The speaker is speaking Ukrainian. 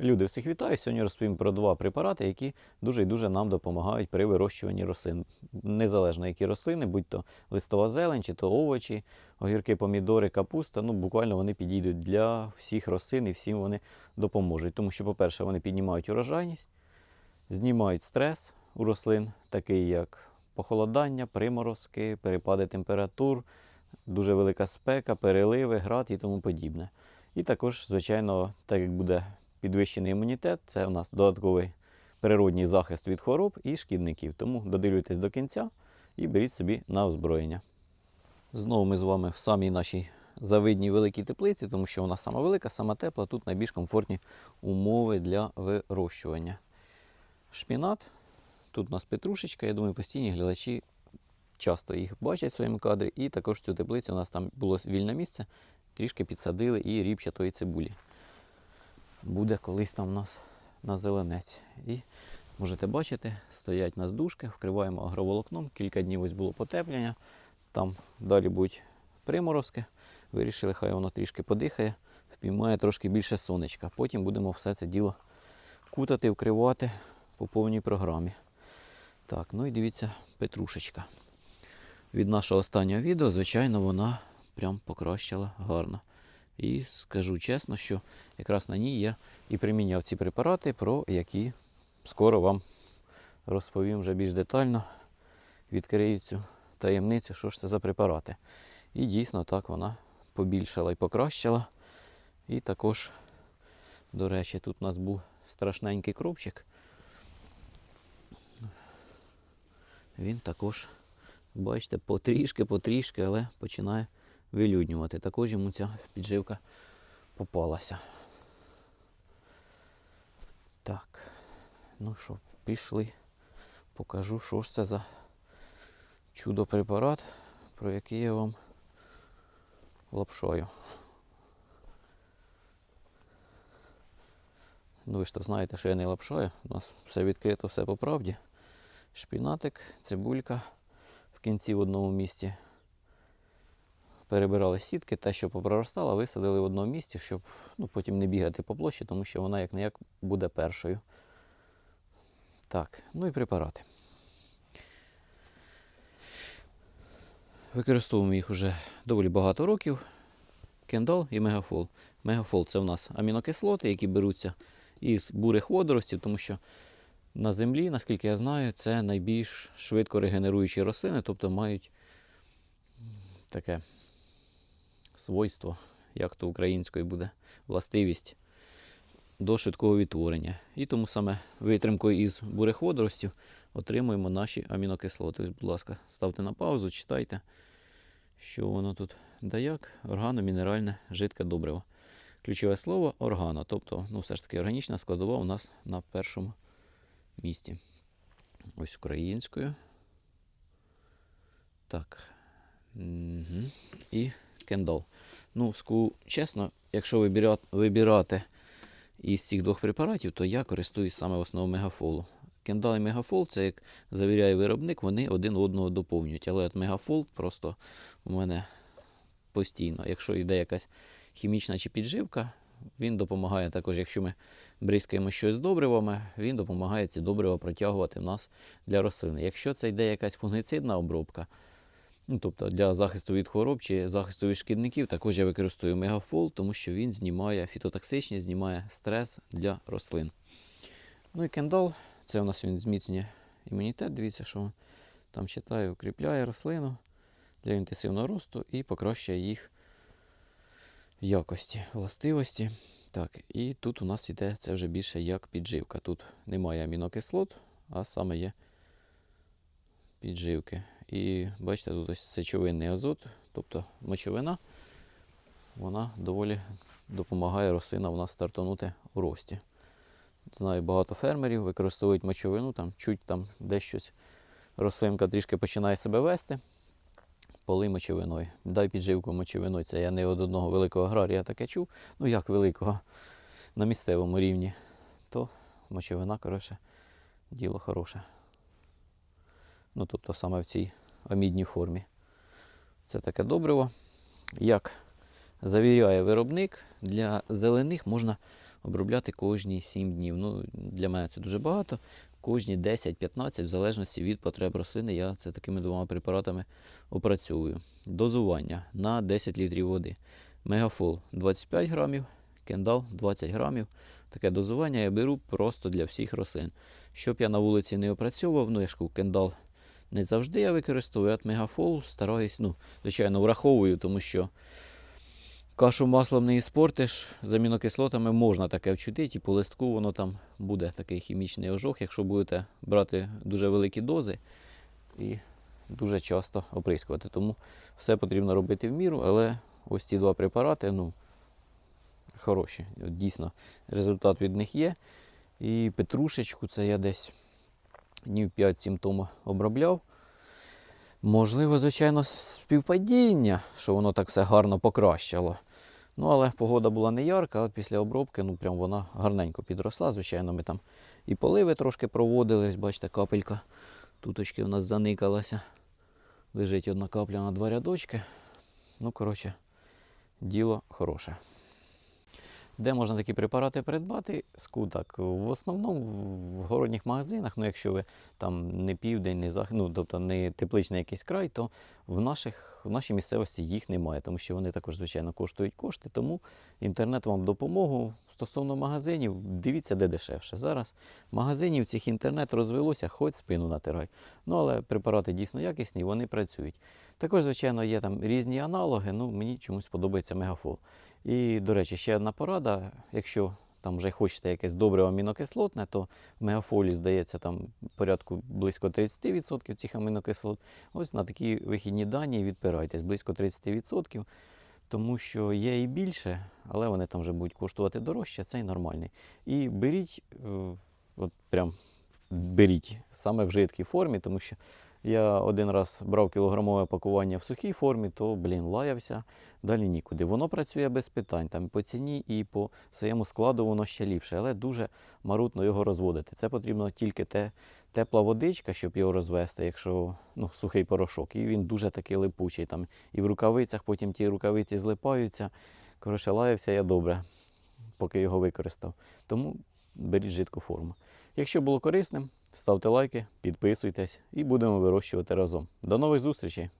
Люди, всіх вітаю. Сьогодні розповім про два препарати, які дуже і дуже нам допомагають при вирощуванні рослин. Незалежно які рослини, будь то листова зелень, чи то овочі, огірки, помідори, капуста. Ну, буквально вони підійдуть для всіх рослин і всім вони допоможуть. Тому що, по-перше, вони піднімають урожайність, знімають стрес у рослин, такий як похолодання, приморозки, перепади температур, дуже велика спека, переливи, град і тому подібне. І також, звичайно, так як буде підвищений імунітет, це у нас додатковий природній захист від хвороб і шкідників. Тому додивлюйтесь до кінця і беріть собі на озброєння. Знову ми з вами в самій нашій завидній великій теплиці, тому що вона сама велика, сама тепла, тут найбільш комфортні умови для вирощування. Шпінат, тут у нас петрушечка, я думаю, постійні глядачі часто їх бачать в своєму кадрі. І також цю теплицю у нас там було вільне місце, трішки підсадили і ріпчатої цибулі. Буде колись там у нас на зеленець. І можете бачити, стоять у нас дужки, вкриваємо агроволокном. Кілька днів ось було потеплення. Там далі будуть приморозки. Вирішили, хай воно трішки подихає, впіймає трошки більше сонечка. Потім будемо все це діло кутати, вкривати по повній програмі. Так, ну і дивіться, петрушечка. Від нашого останнього відео, звичайно, вона прям покращила гарно. І скажу чесно, що якраз на ній я і приміняв ці препарати, про які скоро вам розповім вже більш детально. Відкрию цю таємницю, що ж це за препарати. І дійсно так вона побільшала і покращила. І також, до речі, тут у нас був страшненький кропчик. Він також, бачите, потрішки, потрішки, але починає вилюднювати. Також йому ця підживка попалася. Так, ну що, пішли. Покажу, що ж це за чудо-препарат, про який я вам лапшаю. Ну ви ж то знаєте, що я не лапшаю. У нас все відкрито, все по правді. Шпінатик, цибулька в кінці в одному місці. Перебирали сітки, те, що попроростало, висадили в одному місці, щоб ну, потім не бігати по площі, тому що вона як не як буде першою. Так, ну і препарати. Використовуємо їх вже доволі багато років. Кендал і мегафол. Мегафол це в нас амінокислоти, які беруться із бурих водоростів, тому що на землі, наскільки я знаю, це найбільш швидко регенеруючі рослини, тобто мають таке свойство, як то українською буде, властивість до швидкого відтворення. І тому саме витримкою із бурих водоростів отримуємо наші амінокислоти. Ось, будь ласка, ставте на паузу, читайте, що воно тут даяк, органомінеральне жидке добриво. Ключове слово органо, тобто, ну, все ж таки органічна складова у нас на першому місці. Ось українською. Так. Угу. І кендал. Ну, скажу чесно, якщо вибирати, із цих двох препаратів, то я користуюсь саме в основному мегафолу. Кендал і мегафол, це як завіряє виробник, вони один одного доповнюють. Але от мегафол просто у мене постійно. Якщо йде якась хімічна чи підживка, він допомагає також, якщо ми бризкаємо щось з добривами, він допомагає ці добрива протягувати в нас для рослини. Якщо це йде якась фунгицидна обробка, ну, тобто для захисту від хвороб чи захисту від шкідників, також я використовую мегафол, тому що він знімає фітотоксичність, знімає стрес для рослин. Ну і кендал, це у нас він зміцнює імунітет. Дивіться, що там читаю, укріпляє рослину для інтенсивного росту і покращує їх якості, властивості. Так, і тут у нас йде це вже більше як підживка. Тут немає амінокислот, а саме є підживки. І бачите, тут ось сечовинний азот, тобто мочовина, вона доволі допомагає рослинам у нас стартанути у рості. Знаю, багато фермерів використовують мочовину, там чуть там десь щось рослинка трішки починає себе вести. Поли мочовиною. Дай підживку мочовиною. Це я не від одного великого аграрія таке чув. Ну як великого на місцевому рівні. То мочовина, коротше, діло хороше. Ну, тобто саме в цій амідній формі. Це таке добриво. Як завіряє виробник, для зелених можна обробляти кожні 7 днів. Ну, для мене це дуже багато. Кожні 10-15, в залежності від потреб рослини, я це такими двома препаратами опрацьовую. Дозування на 10 літрів води. Мегафол 25 грамів, кендал 20 грамів. Таке дозування я беру просто для всіх рослин. Щоб я на вулиці не опрацьовував, ну я ж кендал не завжди я використовую, а мегафол стараюсь, ну, звичайно, враховую, тому що кашу маслом не іспортиш, з амінокислотами можна таке вчутити, і по листку воно там буде такий хімічний ожог, якщо будете брати дуже великі дози і дуже часто оприскувати. Тому все потрібно робити в міру, але ось ці два препарати, ну, хороші. Дійсно, результат від них є. І петрушечку це я десь днів 5-7 тому обробляв. Можливо, звичайно, співпадіння, що воно так все гарно покращило. Ну, але погода була не ярка, а от після обробки ну, прям вона гарненько підросла. Звичайно, ми там і поливи трошки проводили. Ось бачите, капелька туточки у нас заникалася. Лежить одна капля на два рядочки. Ну, коротше, діло хороше. Де можна такі препарати придбати? Скутак. В основному в городніх магазинах, ну якщо ви там не південь, не захід, ну тобто не тепличний якийсь край, то в, наших, в нашій місцевості їх немає, тому що вони також, звичайно, коштують кошти. Тому інтернет вам допомогу. Стосовно магазинів, дивіться, де дешевше. Зараз магазинів цих інтернет розвелося, хоч спину натирай. Ну, але препарати дійсно якісні, вони працюють. Також, звичайно, є там різні аналоги, ну мені чомусь подобається мегафол. І, до речі, ще одна порада, якщо там вже хочете якесь добре амінокислотне, то в мегафолі здається там порядку близько 30% цих амінокислот. Ось на такі вихідні дані відпирайтесь близько 30%, тому що є і більше, але вони там вже будуть коштувати дорожче, цей нормальний. І беріть, е, от прям беріть саме в жидкій формі, тому що я один раз брав кілограмове пакування в сухій формі, то, блін, лаявся, далі нікуди. Воно працює без питань, там по ціні, і по своєму складу воно ще ліпше, але дуже марутно його розводити. Це потрібно тільки те, тепла водичка, щоб його розвести, якщо ну, сухий порошок. І він дуже такий липучий. Там, і в рукавицях потім ті рукавиці злипаються. Коротше, лаявся я добре, поки його використав. Тому беріть жидку форму. Якщо було корисним, ставте лайки, підписуйтесь і будемо вирощувати разом. До нових зустрічей!